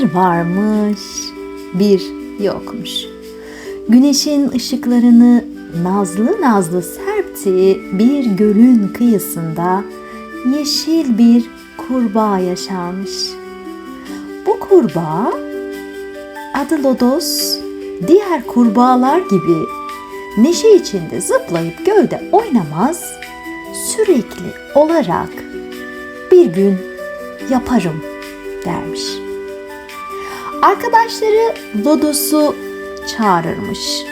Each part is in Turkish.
Bir varmış, bir yokmuş. Güneşin ışıklarını nazlı nazlı serptiği bir gölün kıyısında yeşil bir kurbağa yaşarmış. Bu kurbağa adı Lodos, diğer kurbağalar gibi neşe içinde zıplayıp gölde oynamaz, sürekli olarak bir gün yaparım dermiş. Arkadaşları Lodos'u çağırırmış.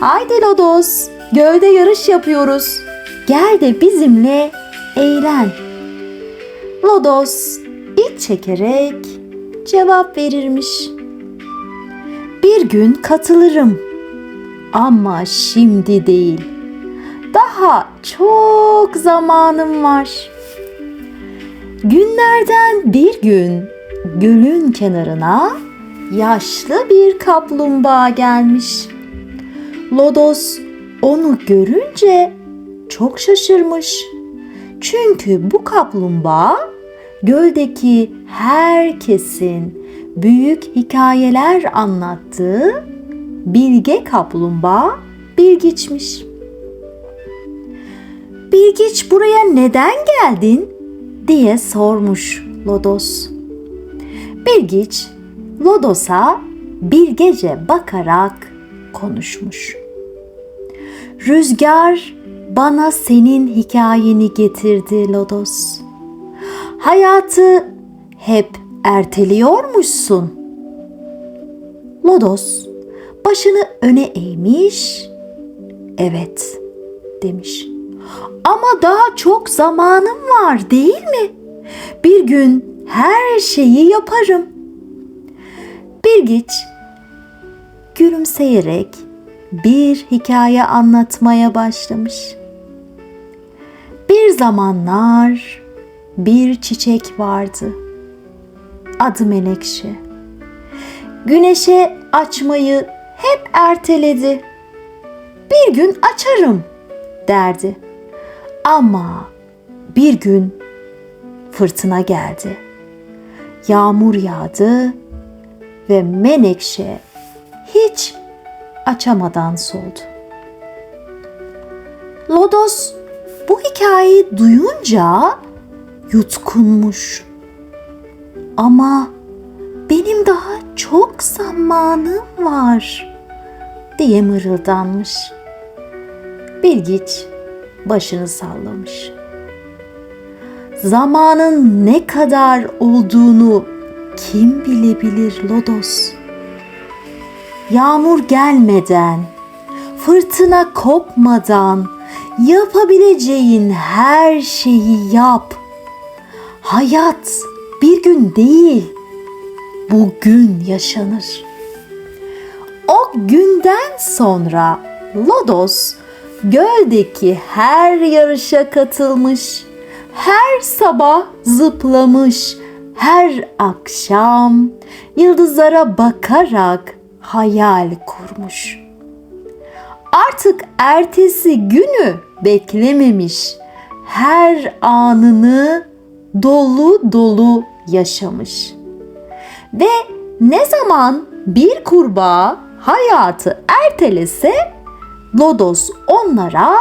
Haydi Lodos, gölde yarış yapıyoruz. Gel de bizimle eğlen. Lodos iç çekerek cevap verirmiş. Bir gün katılırım ama şimdi değil. Daha çok zamanım var. Günlerden bir gün gölün kenarına yaşlı bir kaplumbağa gelmiş. Lodos onu görünce çok şaşırmış. Çünkü bu kaplumbağa göldeki herkesin büyük hikayeler anlattığı bilge kaplumbağa Bilgiçmiş. Bilgiç buraya neden geldin diye sormuş Lodos. Bilgiç Lodos'a bilgece bakarak konuşmuş. Rüzgar bana senin hikayeni getirdi Lodos. Hayatı hep erteliyormuşsun. Lodos başını öne eğmiş. Evet demiş. Ama daha çok zamanım var değil mi? Bir gün her şeyi yaparım. Bilgiç gülümseyerek bir hikaye anlatmaya başlamış. Bir zamanlar bir çiçek vardı. Adı Menekşe. Güneşe açmayı hep erteledi. Bir gün açarım derdi. Ama bir gün fırtına geldi. Yağmur yağdı ve Menekşe hiç açamadan soldu. Lodos bu hikayeyi duyunca yutkunmuş. Ama benim daha çok zamanım var diye mırıldanmış. Bilgiç başını sallamış. Zamanın ne kadar olduğunu kim bilebilir Lodos? Yağmur gelmeden, fırtına kopmadan yapabileceğin her şeyi yap. Hayat bir gün değil, bugün yaşanır. O günden sonra Lodos göldeki her yarışa katılmış, her sabah zıplamış, her akşam yıldızlara bakarak hayal kurmuş. Artık ertesi günü beklememiş. Her anını dolu dolu yaşamış. Ve ne zaman bir kurbağa hayatı ertelese Lodos onlara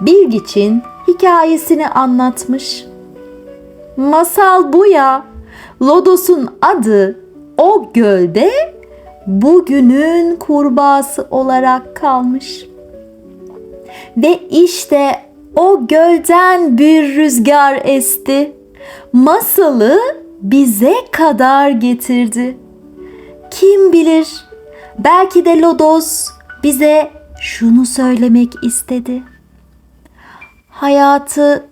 Bilgiç'in hikayesini anlatmış. Masal bu ya. Lodos'un adı o gölde bugünün kurbağası olarak kalmış. Ve işte o gölden bir rüzgar esti. Masalı bize kadar getirdi. Kim bilir belki de Lodos bize şunu söylemek istedi. Hayatı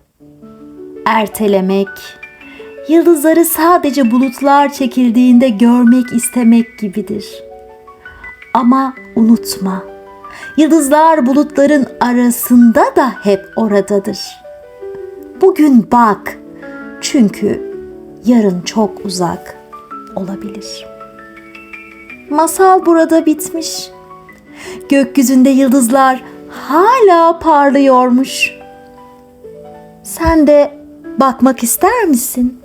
ertelemek, yıldızları sadece bulutlar çekildiğinde görmek istemek gibidir. Ama unutma, yıldızlar bulutların arasında da hep oradadır. Bugün bak, çünkü yarın çok uzak olabilir. Masal burada bitmiş. Gökyüzünde yıldızlar hala parlıyormuş. Sen de bakmak ister misin?